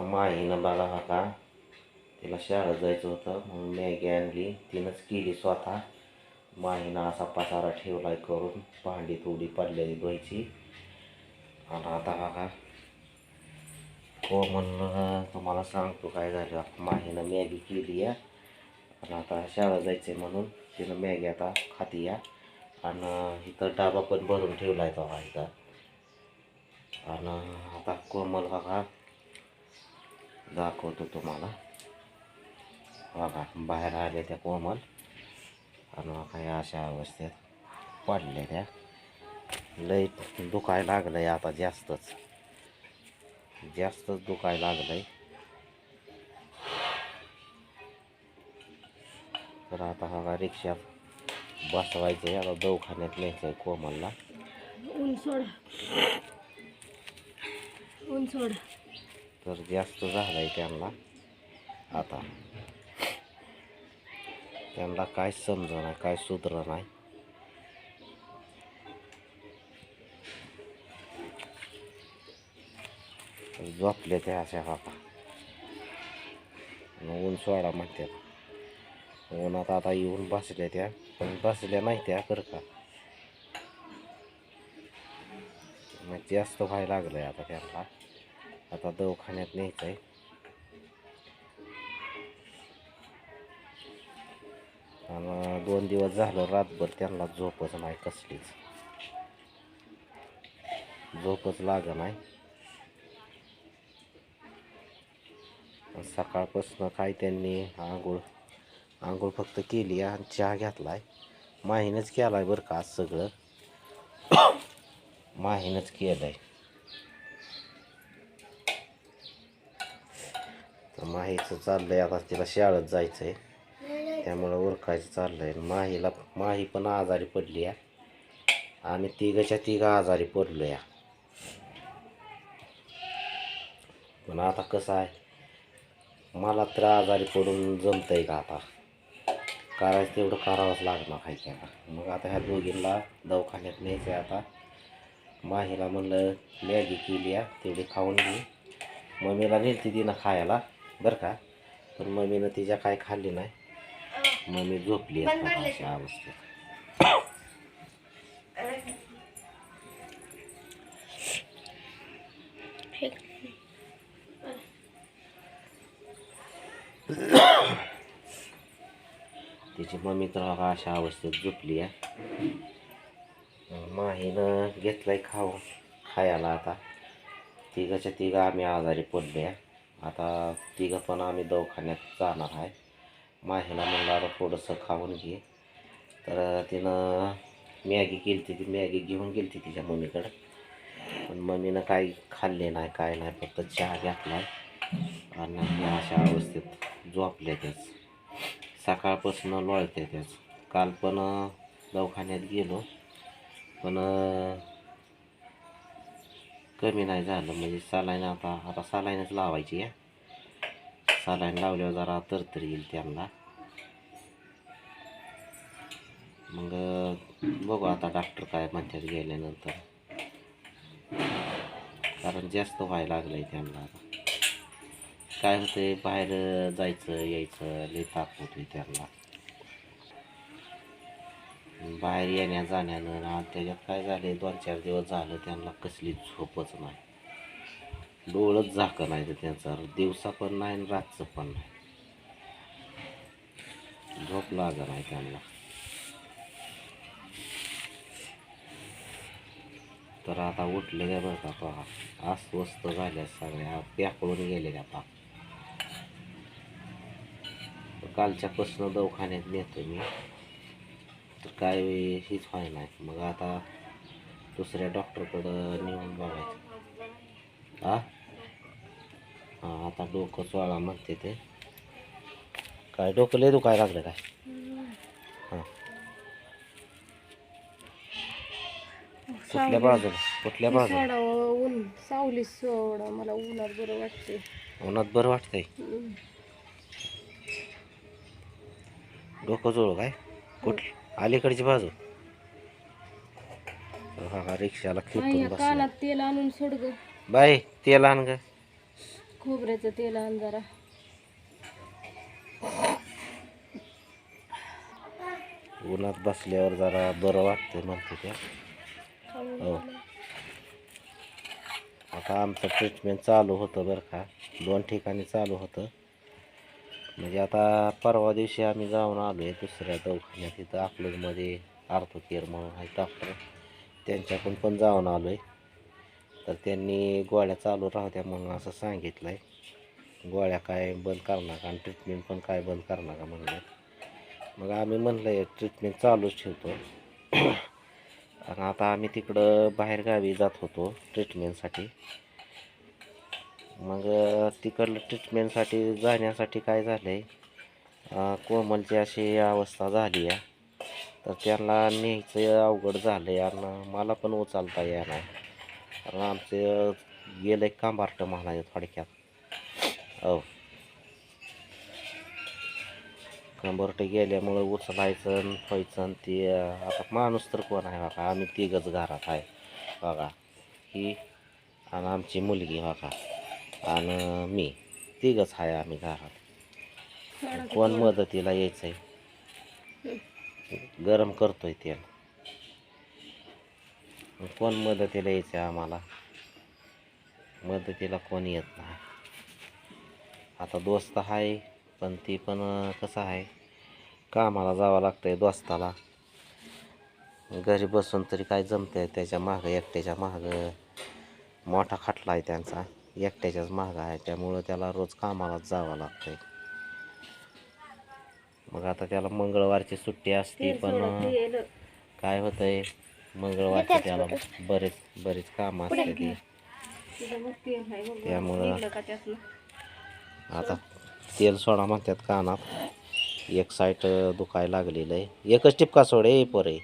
माहीनं बाळा हा तिला शाळेत जायचं होतं म्हणून मॅगी आणली. तिनंच केली स्वतः. माहीनं असा पसारा ठेवलाय करून भांडी थोडी पडलेली धुवायची. आणि आता बघा. हो म्हणलं तुम्हाला सांगतो काय झालं. माहीनं मॅगी केली या आणि आता शाळेत जायचं म्हणून तिनं मॅगी आता खाती या आणि इथं डाबा पण भरून ठेवला आहे तो इथं. आणि आता कोमल बघा. दाखवतो तुम्हाला. बघा बाहेर आले त्या कोमल. आणि काही अशा अवस्थेत पडले त्या. लय दुखायला लागलंय आता जास्तच. जास्तच दुखायला लागलंय. तर आता हा रिक्षात बसवायचं आहे आता दवाखान्यात न्यायचं आहे कोमलला. ऊन सोडा. ऊन सोडा. तर जास्त झालंय त्यांना. आता. त्यांना काय समज नाही काय सुधर नाही. झोपले ते अशा बापा. ऊन सोडा म्हणतात. उन्हात आता येऊन बसल्या त्या पण बसल्या नाही त्या बरं का. मग जास्त व्हायला लागलंय आता त्यांना. आता दवाखान्यात न्यायचं आहे आणि दोन दिवस झालं रातभर त्यांना झोपच नाही कसलीच. झोपच लाग नाही. सकाळपासून काय त्यांनी आंघोळ आंघोळ फक्त केली आणि चहा घेतला आहे माहीनच केला आहे बरं का आज सगळं. माहीनच केलं आहे तर माहीचं आहे आता तिला शाळेत जायचं आहे त्यामुळं उरकायचं चाललंय. माहीला माही पण आजारी पडली आहे आणि तिघंच्या तिघं आजारी पडलो या. पण आता कसं आहे मला तर आजारी पडून जमतंय का आता? करायचं तेवढं करावंच लागणार आहे मग आता ह्या दोघींना दवाखान्यात न्यायचं आहे आता. माहीला म्हणलं मॅगी केली आहे तेवढी खाऊन घे. मम्मीला नेलती तिनं खायला. बरं का? पण मम्मीनं तिच्या काय खाल्ली नाही. मम्मी झोपली अशा अवस्थेत. तिची मम्मी तर बघा अशा अवस्थेत झोपली आहे. माहीनं घेतलंय खाऊ खायला आता. तिघाच्या तिघं आम्ही आजारी पडले आहे. आता तिघं पण आम्ही दवाखान्यात जाणार आहे. माहीला म्हणलं आता थोडंसं खाऊन घे. तर तिनं मॅगी केली ती मॅगी घेऊन गेली तिच्या मम्मीकडं. पण मम्मीनं काही खाल्ले नाही काय नाही फक्त चहा घेतला आणि अशा अवस्थेत झोपले त्याच सकाळपासून लोळते त्याच काल पण दवाखान्यात गेलो. पण कमी नाही झालं म्हणजे सालाईन आता आता सालाईनच लावायची आहे. सालाईन लावल्यावर जरा तरतरी येईल त्यांना. मग बघू आता डॉक्टर काय म्हणतात गेल्यानंतर. कारण जास्त व्हायला लागलंय त्यांना काय होतंय बाहेर जायचं यायचं लई ताप होतोय त्यांना. बाहेर येण्या जाण्यानं आणि त्याच्यात काय झाले दोन चार दिवस झालं त्यांना कसली झोपच नाही. डोळंच झाकं नाही तर त्यांचा दिवसा पण नाही आणि रातचं पण नाही. झोप लाग नाही त्यांना. तर आता उठले काय बरं का पहा अस्वस्थ झाल्या सगळ्या प्याकळून गेले आता. कालच्यापासून दवाखान्यात नेतो मी. तर काय हीच व्हाय नाही मग आता दुसऱ्या डॉक्टरकडं नेऊन बघायचं. हा हां आता डोकं चोळा म्हणते ते. काय डोकं लय दुखायला लागलं काय? हां. कुठल्या बाजूला? कुठल्या बाजूला? ऊन. सावली सोडा मला उन्हात बरं वाटते उन्हात बरं वाटतंय. डोकं जोड काय? कुठ अलीकडची बाजू. हा हा रिक्षाला बस कानात तेल आणून सोड ग. बाय तेल आण ग. खोबऱ्याचं तेल आण जरा. उन्हात बसल्यावर जरा बरं वाटतंय म्हणते त्या हो. आता आमचं ट्रीटमेंट चालू होतं बरं का. दोन ठिकाणी चालू होतं. म्हणजे आता परवा दिवशी आम्ही जाऊन आलो आहे दुसऱ्या दवाखान्यात. तिथं अकलूजमध्ये आर्थो केअर म्हणून आहे डॉक्टर त्यांच्याकडून पण जाऊन आलो आहे तर त्यांनी गोळ्या चालू राहत्या म्हणून असं सांगितलं आहे गोळ्या काय बंद करणार का? आणि ट्रीटमेंट पण काय बंद करणार का म्हणलं. मग आम्ही म्हणलं ट्रीटमेंट चालूच ठेवतो. आणि आता आम्ही तिकडं बाहेरगावी जात होतो ट्रीटमेंटसाठी मग तिकडलं ट्रीटमेंटसाठी जाण्यासाठी काय झालं आहे कोमलची अशी अवस्था झाली आहे. तर त्यांना न्यायचं अवघड झालं आहे आणि मला पण उचलता येणार. कारण आमचं गेलं एक कांबारटं म्हणायचं थोडक्यात. हो. कंबरटे गेल्यामुळं उचलायचं आणि व्हायचं आणि ते आता माणूस तर कोण आहे बघा? आम्ही तिघंच घरात आहे. बघा. ही आणि आमची मुलगी बघा. आणि मी तिघंच आहे आम्ही घरात. कोण मदतीला यायचं आहे गरम करतोय तेल कोण मदतीला यायचं आहे आम्हाला? मदतीला कोण येत नाही. आता दोस्त आहे पण ती पण कसं आहे कामाला जावं लागतंय दोस्ताला. घरी बसून तरी काय जमतंय? त्याच्या मागं एकट्याच्या मागं मोठा खटला आहे त्यांचा. एकट्याच्याच मागं आहे त्यामुळं त्याला रोज कामालाच जावं लागतंय. मग आता त्याला मंगळवारची सुट्टी असते पण. काय होतंय? मंगळवारची त्याला बरेच बरीच कामं असते ती. त्यामुळं-? आता तेल सोडा म्हणतात कानात. एक साईड दुखायला लागलेलं आहे. एकच टिपका सोड पोरे.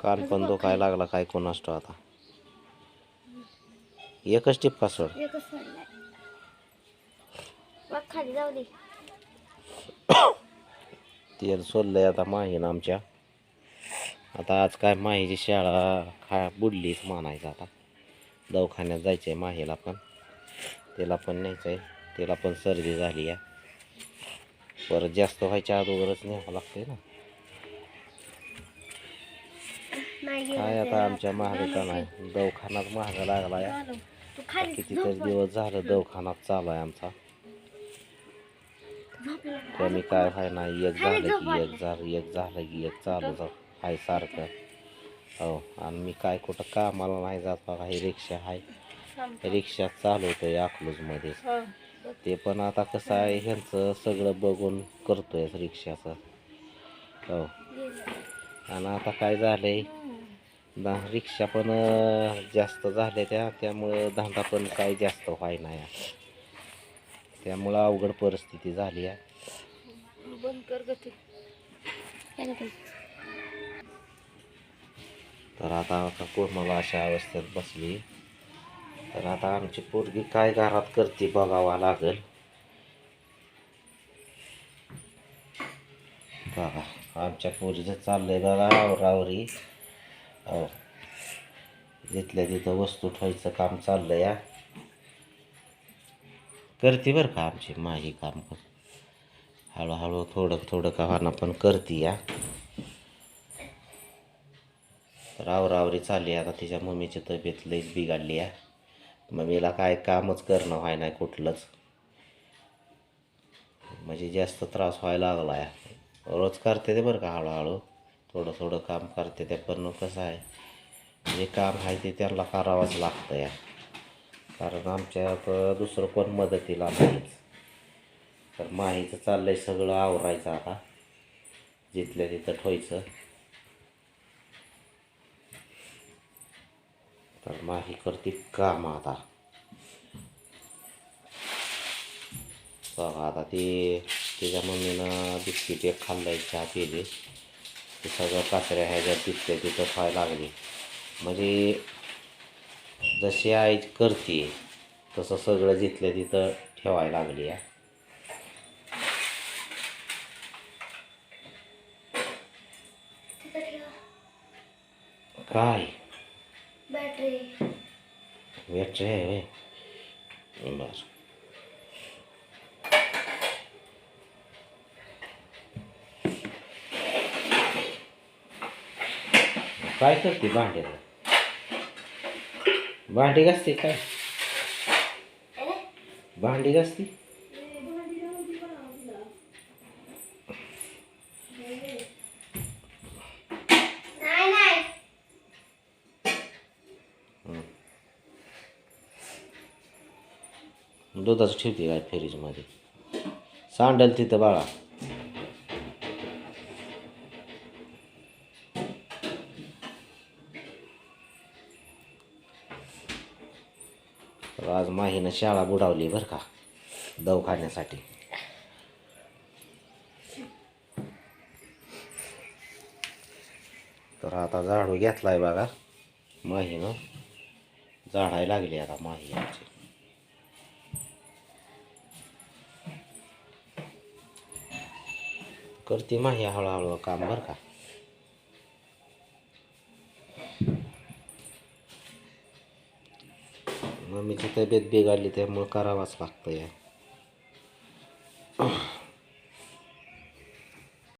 कान पण दुखायला लागला काय कोण असतो आता. एकच टिपका सोड? एकच सोडलाय मग खाली जाऊ दे. तेल सोडलंय आता माहीन आमच्या. आता आज काय माहीची शाळा खा बुडलीच म्हणायचं आता. दवाखान्यात जायचं आहे माहीला पण. तिला पण न्यायचं आहे तिला पण सर्दी झाली आहे. परत जास्त व्हायच्या अगोदरच न्यावं लागतंय ना. काय आता. आमच्या महाग का नाही दवाखानाच महाग लागला खाली कितीतरी दिवस झालं दवाखानात चालू आहे आमचा. कमी काय व्हाय नाही एक झालं की एक झालं एक झालं की एक चालू जात आहे सारखं. हो आणि मी काय कुठं कामाला नाही जात बघा ही रिक्षा आहे रिक्षा चालवतोय अकलूजमध्ये हा. ते पण आता कसं आहे ह्यांचं सगळं बघून करतोय रिक्षाचं. हो. आणि आता काय झालंय? दा रिक्षा पण जास्त झाल्या त्या त्यामुळं धंदा पण काही जास्त व्हाय नाही त्यामुळं अवघड परिस्थिती झाली आहे. तर आता आता कोणाला अशा अवस्थेत बसली. तर आता आमची पोरगी काय घरात करते बघावा लागेल. बघा आमच्या पोरीचं चाललंय बघा आवरावरी हो. जिथल्या तिथं वस्तू ठेवायचं काम चाललं या. करते बरं का आमची माही काम पण. हळूहळू थोडं थोडं का पण करते या. तर आवरावरी चालली आता तिच्या मम्मीची तब्येत लईच बिघडली आहे मम्मीला काय कामच करणं व्हाय नाही कुठलंच. म्हणजे जास्त त्रास व्हायला लागला आहे रोज करते ते बरं का हळूहळू? थोडं थोडं काम करते ते पण कसं आहे जे काम आहे ते त्यांना करावंच लागतं या. कारण आमच्यात दुसरं कोण मदतीला नाहीच. तर माहीचं आहे सगळं आवरायचं आता जिथल्या तिथं ठेवायचं तर माही करते काम आता. बघा आता ती तिच्या मम्मीनं बिस्किट एक खाल्लंय चहा पिली. ते सगळं काचऱ्या ह्याच्यात तिथल्या तिथं खायला लागली. म्हणजे जशी आई करते तसं सगळं जिथल्या तिथं ठेवायला लागली आहे. काय? बॅटरी. वेट रे बर. काय करते भांड्याला भांडी घासते काय? भांडी घासते? नाही नाही. दुधाचं ठेवते काय फ्रीजमध्ये सांडल तिथं बाळा. तर आज माहीनं शाळा बुडावली बरं का दवाखान्यासाठी. तर आता झाडू घेतलाय बघा. माहीनं झाडायला लागली आता माही आमची. करते माही हळूहळू काम बरं का. तब्येत बिघडली त्यामुळं करावाच लागतं आहे